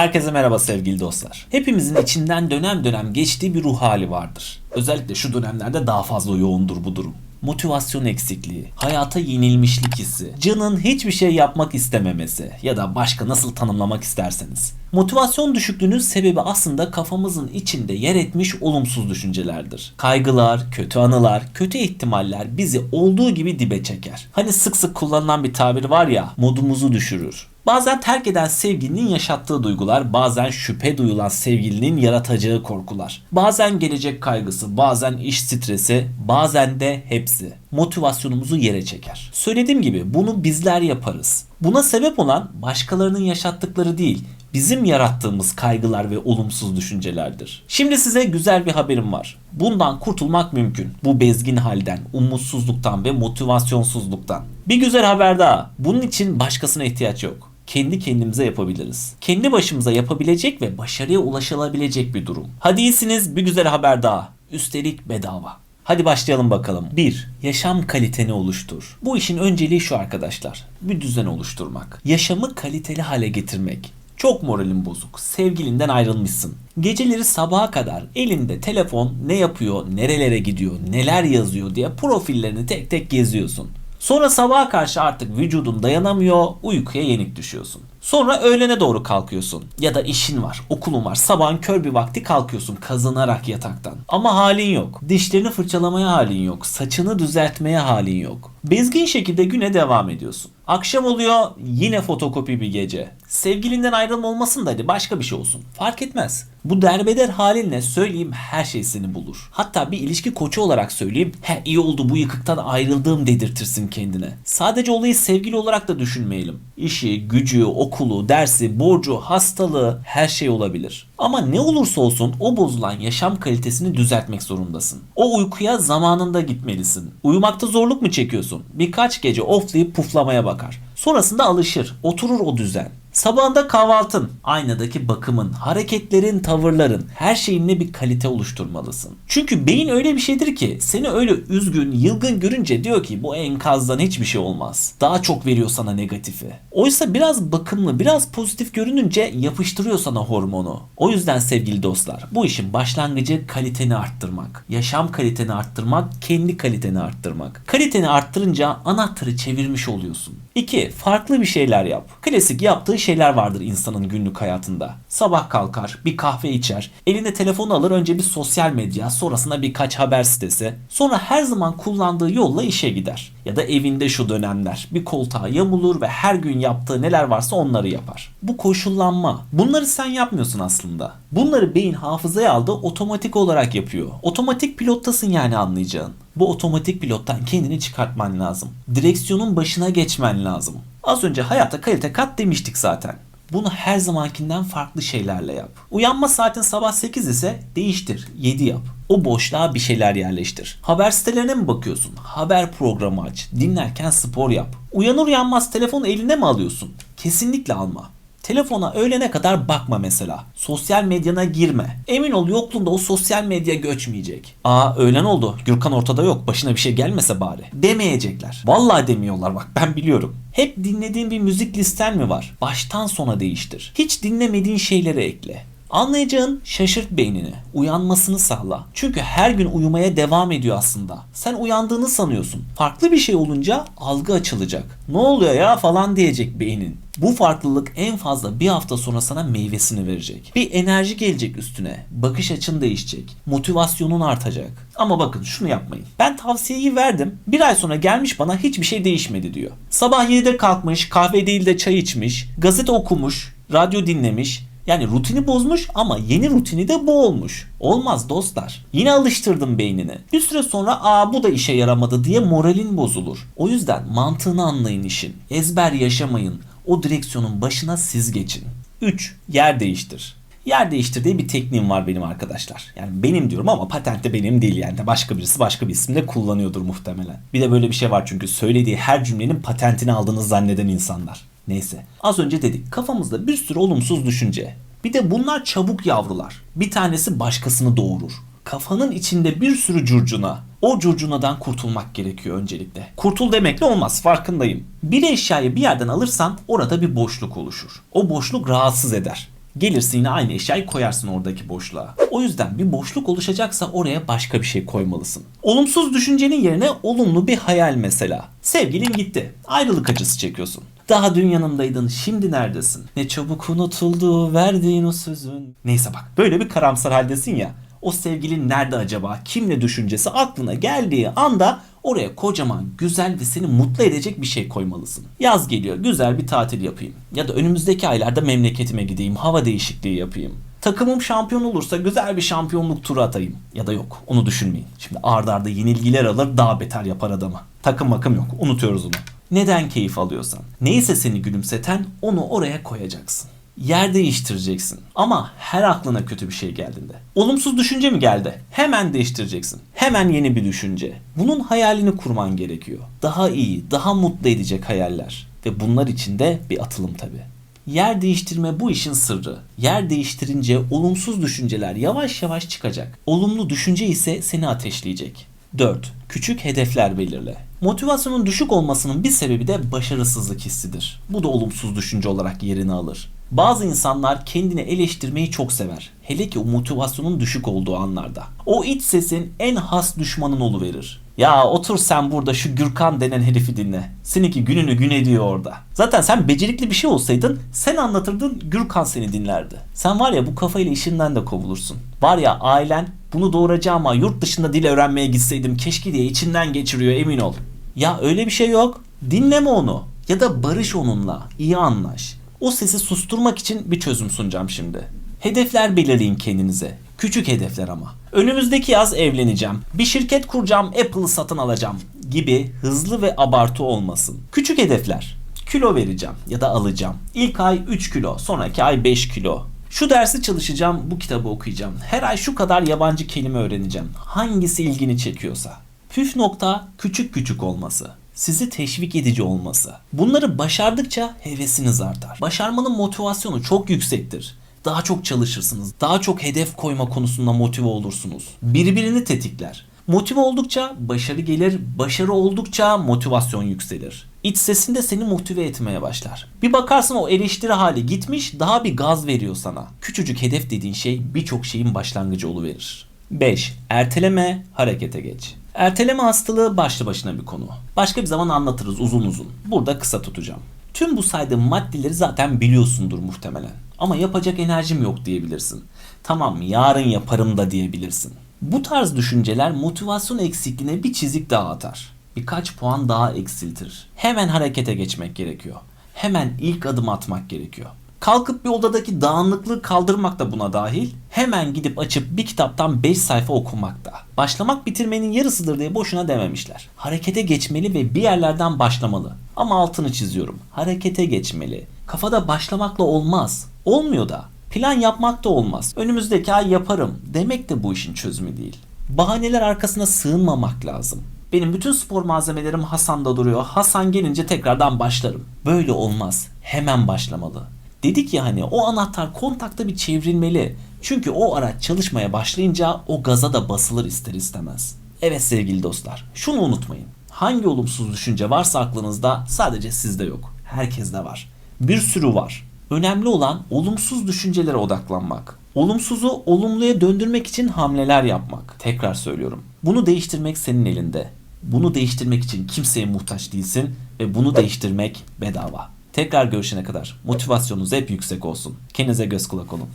Herkese merhaba sevgili dostlar. Hepimizin içinden dönem dönem geçtiği bir ruh hali vardır. Özellikle şu dönemlerde daha fazla yoğundur bu durum. Motivasyon eksikliği, hayata yenilmişlik hissi, canın hiçbir şey yapmak istememesi ya da başka nasıl tanımlamak isterseniz. Motivasyon düşüklüğünün sebebi aslında kafamızın içinde yer etmiş olumsuz düşüncelerdir. Kaygılar, kötü anılar, kötü ihtimaller bizi olduğu gibi dibe çeker. Hani sık sık kullanılan bir tabir var ya, modumuzu düşürür. Bazen terk eden sevgilinin yaşattığı duygular, bazen şüphe duyulan sevgilinin yaratacağı korkular. Bazen gelecek kaygısı, bazen iş stresi, bazen de hepsi. Motivasyonumuzu yere çeker. Söylediğim gibi bunu bizler yaparız. Buna sebep olan başkalarının yaşattıkları değil, bizim yarattığımız kaygılar ve olumsuz düşüncelerdir. Şimdi size güzel bir haberim var. Bundan kurtulmak mümkün. Bu bezgin halden, umutsuzluktan ve motivasyonsuzluktan. Bir güzel haber daha. Bunun için başkasına ihtiyaç yok kendi kendimize yapabiliriz. Kendi başımıza yapabilecek ve başarıya ulaşılabilecek bir durum. Hadi iyisiniz bir güzel haber daha. Üstelik bedava. Hadi başlayalım bakalım. 1. Yaşam kaliteni oluştur. Bu işin önceliği şu arkadaşlar. Bir düzen oluşturmak. Yaşamı kaliteli hale getirmek. Çok moralin bozuk. Sevgilinden ayrılmışsın. Geceleri sabaha kadar elinde telefon ne yapıyor, nerelere gidiyor, neler yazıyor diye profillerini tek tek geziyorsun. Sonra sabaha karşı artık vücudun dayanamıyor, uykuya yenik düşüyorsun. Sonra öğlene doğru kalkıyorsun. Ya da işin var, okulun var. Sabahın kör bir vakti kalkıyorsun kazanarak yataktan. Ama halin yok. Dişlerini fırçalamaya halin yok. Saçını düzeltmeye halin yok. Bezgin şekilde güne devam ediyorsun. Akşam oluyor yine fotokopi bir gece. Sevgilinden ayrılma olmasın da hadi başka bir şey olsun. Fark etmez. Bu derbeder halinle söyleyeyim her şey seni bulur. Hatta bir ilişki koçu olarak söyleyeyim. He iyi oldu bu yıkıktan ayrıldığım dedirtirsin kendine. Sadece olayı sevgili olarak da düşünmeyelim. İşi, gücü, okulu, dersi, borcu, hastalığı her şey olabilir. Ama ne olursa olsun o bozulan yaşam kalitesini düzeltmek zorundasın. O uykuya zamanında gitmelisin. Uyumakta zorluk mu çekiyorsun? Birkaç gece oflayıp puflamaya bakar. Sonrasında alışır. Oturur o düzen. Sabahında kahvaltın, aynadaki bakımın, hareketlerin, tavırların, her şeyinle bir kalite oluşturmalısın. Çünkü beyin öyle bir şeydir ki seni öyle üzgün, yılgın görünce diyor ki bu enkazdan hiçbir şey olmaz. Daha çok veriyor sana negatifi. Oysa biraz bakımlı, biraz pozitif görününce yapıştırıyor sana hormonu. O yüzden sevgili dostlar, bu işin başlangıcı kaliteni arttırmak. Yaşam kaliteni arttırmak, kendi kaliteni arttırmak. Kaliteni arttırınca anahtarı çevirmiş oluyorsun. 2. Farklı bir şeyler yap. Klasik yaptığı şeyler vardır insanın günlük hayatında. Sabah kalkar, bir kahve içer, eline telefonu alır önce bir sosyal medya, sonrasında birkaç haber sitesi. Sonra her zaman kullandığı yolla işe gider. Ya da evinde şu dönemler bir koltuğa yamulur ve her gün yaptığı neler varsa onları yapar. Bu koşullanma. Bunları sen yapmıyorsun aslında. Bunları beyin hafızaya aldı otomatik olarak yapıyor. Otomatik pilottasın yani anlayacağın. Bu otomatik pilottan kendini çıkartman lazım. Direksiyonun başına geçmen lazım. Az önce hayata kalite kat demiştik zaten. Bunu her zamankinden farklı şeylerle yap. Uyanma saatin sabah 8 ise değiştir 7 yap. O boşluğa bir şeyler yerleştir. Haber sitelerine mi bakıyorsun? Haber programı aç. Dinlerken spor yap. Uyanır uyanmaz telefonu eline mi alıyorsun? Kesinlikle alma. Telefona öğlene kadar bakma mesela. Sosyal medyana girme. Emin ol yokluğunda o sosyal medya göçmeyecek. Aa öğlen oldu. Gürkan ortada yok. Başına bir şey gelmese bari. Demeyecekler. Vallahi demiyorlar bak ben biliyorum. Hep dinlediğin bir müzik listen mi var? Baştan sona değiştir. Hiç dinlemediğin şeyleri ekle. Anlayacağın şaşırt beynini. Uyanmasını sağla. Çünkü her gün uyumaya devam ediyor aslında. Sen uyandığını sanıyorsun. Farklı bir şey olunca algı açılacak. Ne oluyor ya falan diyecek beynin. Bu farklılık en fazla bir hafta sonra sana meyvesini verecek. Bir enerji gelecek üstüne. Bakış açın değişecek. Motivasyonun artacak. Ama bakın şunu yapmayın. Ben tavsiyeyi verdim. Bir ay sonra gelmiş bana hiçbir şey değişmedi diyor. Sabah 7'de kalkmış, kahve değil de çay içmiş, gazete okumuş, radyo dinlemiş, yani rutini bozmuş ama yeni rutini de bu olmuş. Olmaz dostlar. Yine alıştırdım beynini. Bir süre sonra aa bu da işe yaramadı diye moralin bozulur. O yüzden mantığını anlayın işin. Ezber yaşamayın. O direksiyonun başına siz geçin. 3. Yer değiştir. Yer değiştir diye bir tekniğim var benim arkadaşlar. Yani benim diyorum ama patente benim değil yani. Başka birisi başka bir isimle kullanıyordur muhtemelen. Bir de böyle bir şey var çünkü söylediği her cümlenin patentini aldığını zanneden insanlar. Neyse. Az önce dedik kafamızda bir sürü olumsuz düşünce. Bir de bunlar çabuk yavrular. Bir tanesi başkasını doğurur. Kafanın içinde bir sürü curcuna. O curcunadan kurtulmak gerekiyor öncelikle. Kurtul demekle olmaz farkındayım. Bir eşyayı bir yerden alırsan orada bir boşluk oluşur. O boşluk rahatsız eder. Gelirsin yine aynı eşyayı koyarsın oradaki boşluğa. O yüzden bir boşluk oluşacaksa oraya başka bir şey koymalısın. Olumsuz düşüncenin yerine olumlu bir hayal mesela. Sevgilin gitti. Ayrılık acısı çekiyorsun. Daha dün yanımdaydın, şimdi neredesin? Ne çabuk unutuldu verdiğin o sözün. Neyse bak böyle bir karamsar haldesin ya. O sevgilin nerede acaba? Kimle düşüncesi aklına geldiği anda oraya kocaman, güzel ve seni mutlu edecek bir şey koymalısın. Yaz geliyor, güzel bir tatil yapayım. Ya da önümüzdeki aylarda memleketime gideyim, hava değişikliği yapayım. Takımım şampiyon olursa güzel bir şampiyonluk turu atayım. Ya da yok, onu düşünmeyin. Şimdi ardarda arda yenilgiler alır daha beter yapar adamı. Takım makım yok, unutuyoruz onu. Neden keyif alıyorsan, neyse seni gülümseten onu oraya koyacaksın yer değiştireceksin. Ama her aklına kötü bir şey geldiğinde. Olumsuz düşünce mi geldi? Hemen değiştireceksin. Hemen yeni bir düşünce. Bunun hayalini kurman gerekiyor. Daha iyi, daha mutlu edecek hayaller. Ve bunlar için de bir atılım tabii. Yer değiştirme bu işin sırrı. Yer değiştirince olumsuz düşünceler yavaş yavaş çıkacak. Olumlu düşünce ise seni ateşleyecek. 4. Küçük hedefler belirle. Motivasyonun düşük olmasının bir sebebi de başarısızlık hissidir. Bu da olumsuz düşünce olarak yerini alır. Bazı insanlar kendini eleştirmeyi çok sever. Hele ki motivasyonun düşük olduğu anlarda. O iç sesin en has düşmanın verir. Ya otur sen burada şu Gürkan denen herifi dinle. Seninki gününü gün ediyor orada. Zaten sen becerikli bir şey olsaydın sen anlatırdın Gürkan seni dinlerdi. Sen var ya bu kafayla işinden de kovulursun. Var ya ailen bunu doğuracağıma yurt dışında dil öğrenmeye gitseydim keşke diye içinden geçiriyor emin ol. Ya öyle bir şey yok. Dinleme onu. Ya da barış onunla. iyi anlaş. O sesi susturmak için bir çözüm sunacağım şimdi. Hedefler belirleyin kendinize. Küçük hedefler ama. Önümüzdeki yaz evleneceğim. Bir şirket kuracağım, Apple'ı satın alacağım gibi hızlı ve abartı olmasın. Küçük hedefler. Kilo vereceğim ya da alacağım. İlk ay 3 kilo, sonraki ay 5 kilo. Şu dersi çalışacağım, bu kitabı okuyacağım. Her ay şu kadar yabancı kelime öğreneceğim. Hangisi ilgini çekiyorsa. Püf nokta küçük küçük olması sizi teşvik edici olması. Bunları başardıkça hevesiniz artar. Başarmanın motivasyonu çok yüksektir. Daha çok çalışırsınız. Daha çok hedef koyma konusunda motive olursunuz. Birbirini tetikler. Motive oldukça başarı gelir, başarı oldukça motivasyon yükselir. İç sesinde seni motive etmeye başlar. Bir bakarsın o eleştiri hali gitmiş, daha bir gaz veriyor sana. Küçücük hedef dediğin şey birçok şeyin başlangıcı verir. 5. Erteleme, harekete geç. Erteleme hastalığı başlı başına bir konu. Başka bir zaman anlatırız uzun uzun. Burada kısa tutacağım. Tüm bu saydığım maddeleri zaten biliyorsundur muhtemelen. Ama yapacak enerjim yok diyebilirsin. Tamam yarın yaparım da diyebilirsin. Bu tarz düşünceler motivasyon eksikliğine bir çizik daha atar. Birkaç puan daha eksiltir. Hemen harekete geçmek gerekiyor. Hemen ilk adım atmak gerekiyor. Kalkıp bir odadaki dağınıklığı kaldırmak da buna dahil. Hemen gidip açıp bir kitaptan 5 sayfa okumak da. Başlamak bitirmenin yarısıdır diye boşuna dememişler. Harekete geçmeli ve bir yerlerden başlamalı. Ama altını çiziyorum. Harekete geçmeli. Kafada başlamakla olmaz. Olmuyor da. Plan yapmak da olmaz. Önümüzdeki ay yaparım demek de bu işin çözümü değil. Bahaneler arkasına sığınmamak lazım. Benim bütün spor malzemelerim Hasan'da duruyor. Hasan gelince tekrardan başlarım. Böyle olmaz. Hemen başlamalı. Dedik ya hani o anahtar kontakta bir çevrilmeli. Çünkü o araç çalışmaya başlayınca o gaza da basılır ister istemez. Evet sevgili dostlar şunu unutmayın. Hangi olumsuz düşünce varsa aklınızda sadece sizde yok. Herkeste var. Bir sürü var. Önemli olan olumsuz düşüncelere odaklanmak. Olumsuzu olumluya döndürmek için hamleler yapmak. Tekrar söylüyorum. Bunu değiştirmek senin elinde. Bunu değiştirmek için kimseye muhtaç değilsin ve bunu değiştirmek bedava. Tekrar görüşene kadar motivasyonunuz hep yüksek olsun. Kendinize göz kulak olun.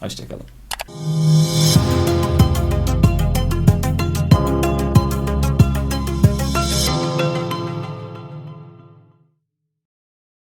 Hoşçakalın.